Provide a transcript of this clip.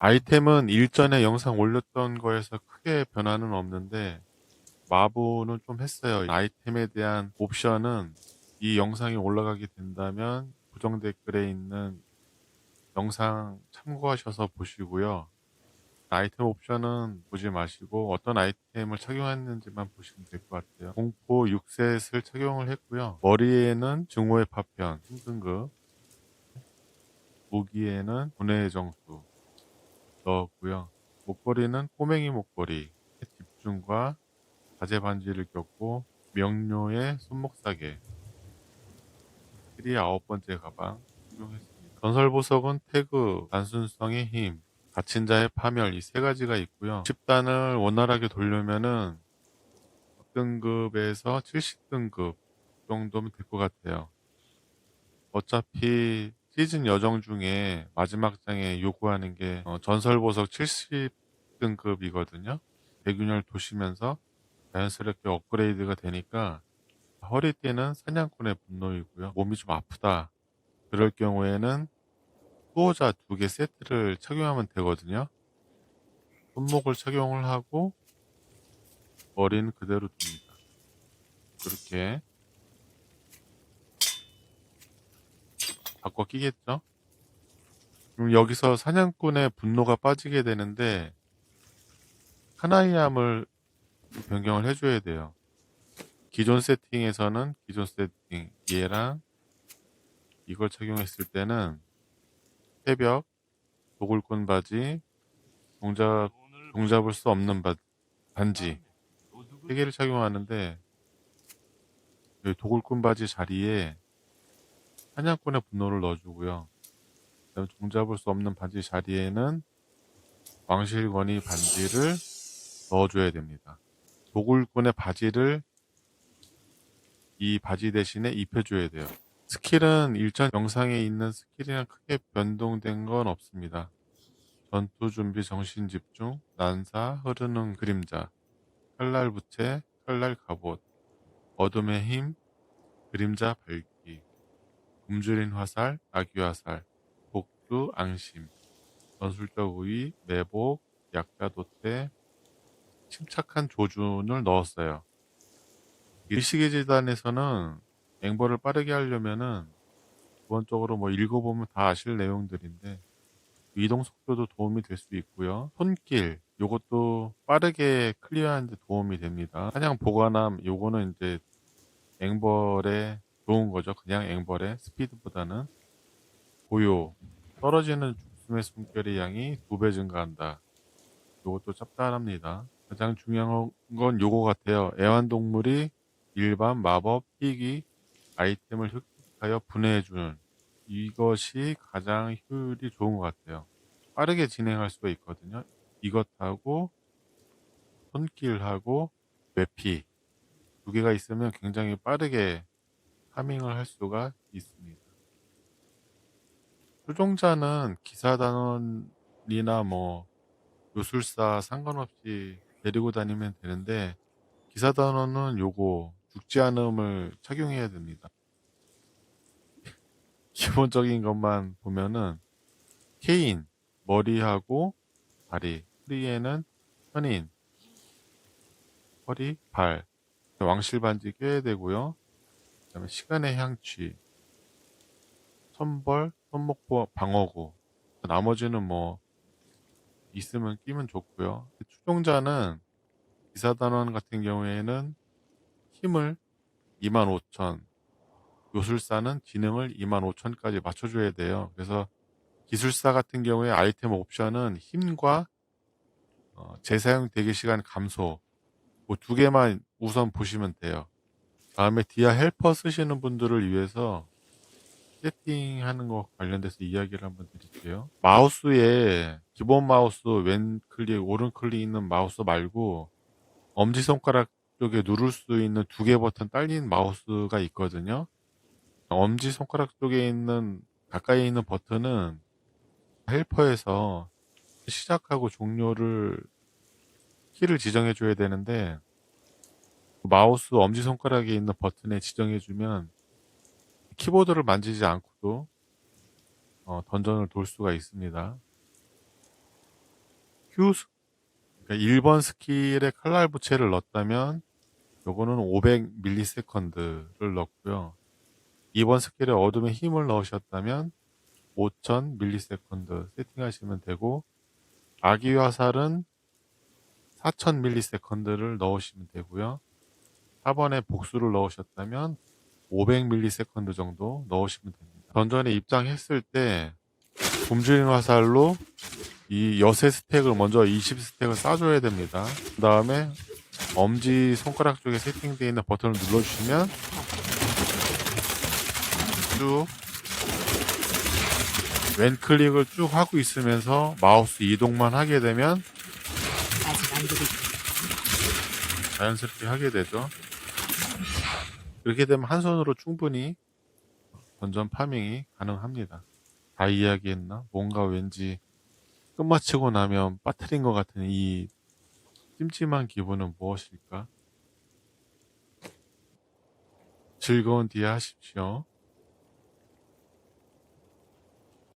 아이템은 일전에 영상 올렸던 거에서 크게 변화는 없는데 마부는 좀 했어요. 아이템에 대한 옵션은 이 영상이 올라가게 된다면 고정 댓글에 있는 영상 참고하셔서 보시고요. 아이템 옵션은 보지 마시고 어떤 아이템을 착용했는지만 보시면 될 것 같아요. 공포 6셋을 착용을 했고요. 머리에는 증오의 파편 3등급 무기에는 분해의 정수 넣었고요. 목걸이는 꼬맹이 목걸이 집중과 가재 반지를 꼈고 명료의 손목사계 길이 아홉 번째 가방 착용했습니다. 전설 보석은 태그, 단순성의 힘, 갇힌 자의 파멸 이 세 가지가 있고요. 10단을 원활하게 돌려면은 6등급에서 70등급 정도면 될 것 같아요. 어차피 시즌 여정 중에 마지막 장에 요구하는 게 어, 전설 보석 70등급이거든요. 대균열 도시면서 자연스럽게 업그레이드가 되니까 허리띠는 사냥꾼의 분노이고요. 몸이 좀 아프다. 그럴 경우에는 수호자 두 개 세트를 착용하면 되거든요. 손목을 착용을 하고 머리는 그대로 둡니다. 그렇게 바꿔 끼겠죠? 그럼 여기서 사냥꾼의 분노가 빠지게 되는데 하나이암을 변경을 해줘야 돼요. 기존 세팅에서는 기존 세팅 얘랑 이걸 착용했을 때는 새벽 도굴꾼 바지 동작 동잡을 수 없는 바, 반지 세 개를 착용하는데 도굴꾼 바지 자리에 사냥꾼의 분노를 넣어주고요. 그다음에 종잡을 수 없는 반지 자리에는 왕실권이 반지를 넣어줘야 됩니다. 도굴꾼의 바지를 이 바지 대신에 입혀줘야 돼요. 스킬은 일전 영상에 있는 스킬이랑 크게 변동된 건 없습니다. 전투 준비 정신 집중, 난사, 흐르는 그림자, 칼날 부채, 칼날 갑옷, 어둠의 힘, 그림자 밝기, 굶주린 화살, 아기 화살, 복수, 앙심, 전술적 우위, 매복, 약자 도태, 침착한 조준을 넣었어요. 일시계 재단에서는 앵벌을 빠르게 하려면은 기본적으로 뭐 읽어보면 다 아실 내용들인데 이동 속도도 도움이 될 수 있고요. 손길 요것도 빠르게 클리어하는데 도움이 됩니다. 사냥 보관함 요거는 이제 앵벌에 좋은 거죠. 그냥 앵벌의 스피드보다는 고요 떨어지는 죽음의 숨결의 양이 두 배 증가한다. 요것도 짭짤합니다. 가장 중요한 건 요거 같아요. 애완동물이 일반 마법, 희귀, 아이템을 획득하여 분해해주는 이것이 가장 효율이 좋은 것 같아요. 빠르게 진행할 수가 있거든요. 이것하고 손길하고 외피 두 개가 있으면 굉장히 빠르게 파밍을 할 수가 있습니다. 수종자는 기사단원이나 뭐 요술사 상관없이 데리고 다니면 되는데 기사단원은 요거 죽지 않음을 착용해야 됩니다. 기본적인 것만 보면은 케인 머리하고 다리 허리에는 현인 허리 발 왕실 반지 껴야 되고요. 그다음에 시간의 향취 선벌 손목보 방어구 나머지는 뭐 있으면 끼면 좋고요. 추종자는 기사단원 같은 경우에는 힘을 25,000, 요술사는 지능을 25,000까지 맞춰줘야 돼요. 그래서 기술사 같은 경우에 아이템 옵션은 힘과 어, 재사용 대기 시간 감소 뭐 두 개만 우선 보시면 돼요. 다음에 디아 헬퍼 쓰시는 분들을 위해서 세팅하는 거 관련돼서 이야기를 한번 드릴게요. 마우스에 기본 마우스 왼 클릭, 오른 클릭 있는 마우스 말고 엄지손가락 쪽에 누를 수 있는 두 개 버튼 딸린 마우스가 있거든요. 엄지손가락 쪽에 있는 가까이 있는 버튼은 헬퍼에서 시작하고 종료를 키를 지정해 줘야 되는데 마우스 엄지손가락에 있는 버튼에 지정해 주면 키보드를 만지지 않고도 어, 던전을 돌 수가 있습니다. 스- 그러니까 1번 스킬에 칼날 부채를 넣었다면 요거는 500ms를 넣고요. 2번 스킬에 어둠의 힘을 넣으셨다면 5000ms 세팅하시면 되고 아기 화살은 4000ms를 넣으시면 되고요. 4번에 복수를 넣으셨다면 500ms 정도 넣으시면 됩니다. 던전에 입장했을 때 굶주린 화살로 이 여세 스택을 먼저 20 스택을 쏴줘야 됩니다. 그 다음에 엄지 손가락 쪽에 세팅되어 있는 버튼을 눌러주시면 쭉 왼클릭을 쭉 하고 있으면서 마우스 이동만 하게 되면 자연스럽게 하게 되죠. 그렇게 되면 한 손으로 충분히 던전 파밍이 가능합니다. 다 이야기했나? 뭔가 왠지 끝마치고 나면 빠뜨린 것 같은 이 찜찜한 기분은 무엇일까? 즐거운 뒤에 하십시오.